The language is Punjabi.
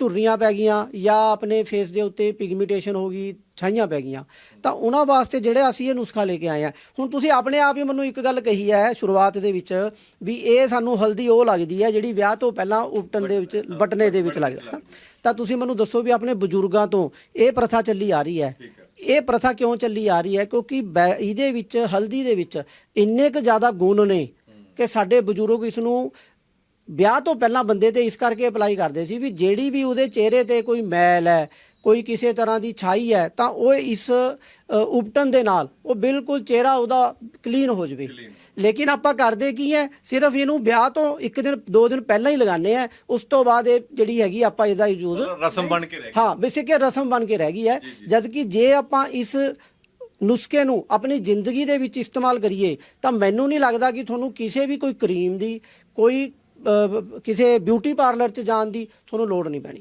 ਝੁਰੜੀਆਂ ਪੈ ਗਈਆਂ ਜਾਂ ਆਪਣੇ ਫੇਸ ਦੇ ਉੱਤੇ ਪਿਗਮੈਂਟੇਸ਼ਨ ਹੋ ਗਈ ਛਾਈਆਂ ਪੈ ਗਈਆਂ। ਤਾਂ ਉਹਨਾਂ ਵਾਸਤੇ ਜਿਹੜੇ ਅਸੀਂ ਇਹ ਨੁਸਖਾ ਲੈ ਕੇ ਆਏ ਆ ਹੁਣ ਤੁਸੀਂ ਆਪਣੇ ਆਪ ਹੀ ਮੈਨੂੰ ਇੱਕ ਗੱਲ ਕਹੀ ਹੈ ਸ਼ੁਰੂਆਤ ਦੇ ਵਿੱਚ ਵੀ ਇਹ ਸਾਨੂੰ ਹਲਦੀ ਉਹ ਲੱਗਦੀ ਹੈ ਜਿਹੜੀ ਵਿਆਹ ਤੋਂ ਪਹਿਲਾਂ ਉਪਟਨ ਦੇ ਵਿੱਚ ਬਟਨੇ ਦੇ ਵਿੱਚ ਲੱਗਦਾ ਹੈ। ਤਾਂ ਤੁਸੀਂ ਮੈਨੂੰ ਦੱਸੋ ਵੀ ਆਪਣੇ ਬਜ਼ੁਰਗਾਂ ਤੋਂ ਇਹ ਪ੍ਰਥਾ ਚੱਲੀ ਆ ਰਹੀ ਹੈ। ਇਹ ਪ੍ਰਥਾ ਕਿਉਂ ਚੱਲੀ ਆ ਰਹੀ ਹੈ? ਕਿਉਂਕਿ ਇਹਦੇ ਵਿੱਚ ਹਲਦੀ ਦੇ ਵਿੱਚ ਇੰਨੇ ਕੁ ਜ਼ਿਆਦਾ ਗੁਣ ਨੇ ਕਿ ਸਾਡੇ ਬਜ਼ੁਰਗ ਇਸ ਨੂੰ ਵਿਆਹ ਤੋਂ ਪਹਿਲਾਂ ਬੰਦੇ ਤੇ ਇਸ ਕਰਕੇ ਅਪਲਾਈ ਕਰਦੇ ਸੀ ਵੀ ਜਿਹੜੀ ਵੀ ਉਹਦੇ ਚਿਹਰੇ ਤੇ ਕੋਈ ਮੈਲ ਹੈ ਕੋਈ ਕਿਸੇ ਤਰ੍ਹਾਂ ਦੀ ਛਾਈ ਹੈ ਤਾਂ ਉਹ ਇਸ ਉਪਟਨ ਦੇ ਨਾਲ ਉਹ ਬਿਲਕੁਲ ਚਿਹਰਾ ਉਹਦਾ ਕਲੀਨ ਹੋ ਜਵੇ। ਲੇਕਿਨ ਆਪਾਂ ਕਰਦੇ ਕੀ ਹੈ ਸਿਰਫ ਇਹਨੂੰ ਵਿਆਹ ਤੋਂ ਇੱਕ ਦਿਨ ਦੋ ਦਿਨ ਪਹਿਲਾਂ ਹੀ ਲਗਾਉਂਦੇ ਆ ਉਸ ਤੋਂ ਬਾਅਦ ਇਹ ਜਿਹੜੀ ਹੈਗੀ ਆਪਾਂ ਇਹਦਾ ਯੂਜ਼ ਰਸਮ ਬਣ ਕੇ ਰਹਿ ਹਾਂ ਬੇਸਿਕ ਇਹ ਰਸਮ ਬਣ ਕੇ ਰਹਿ ਗਈ ਹੈ ਜਦ ਕਿ ਜੇ ਆਪਾਂ ਇਸ ਨੁਸਖੇ ਨੂੰ ਆਪਣੀ ਜ਼ਿੰਦਗੀ ਦੇ ਵਿੱਚ ਇਸਤੇਮਾਲ ਕਰੀਏ ਤਾਂ ਮੈਨੂੰ ਨਹੀਂ ਲੱਗਦਾ ਕਿ ਤੁਹਾਨੂੰ ਕਿਸੇ ਵੀ ਕੋਈ ਕਰੀਮ ਦੀ ਕੋਈ ਕਿਸੇ ਬਿਊਟੀ ਪਾਰਲਰ 'ਚ ਜਾਣ ਦੀ ਤੁਹਾਨੂੰ ਲੋੜ ਨਹੀਂ ਪੈਣੀ।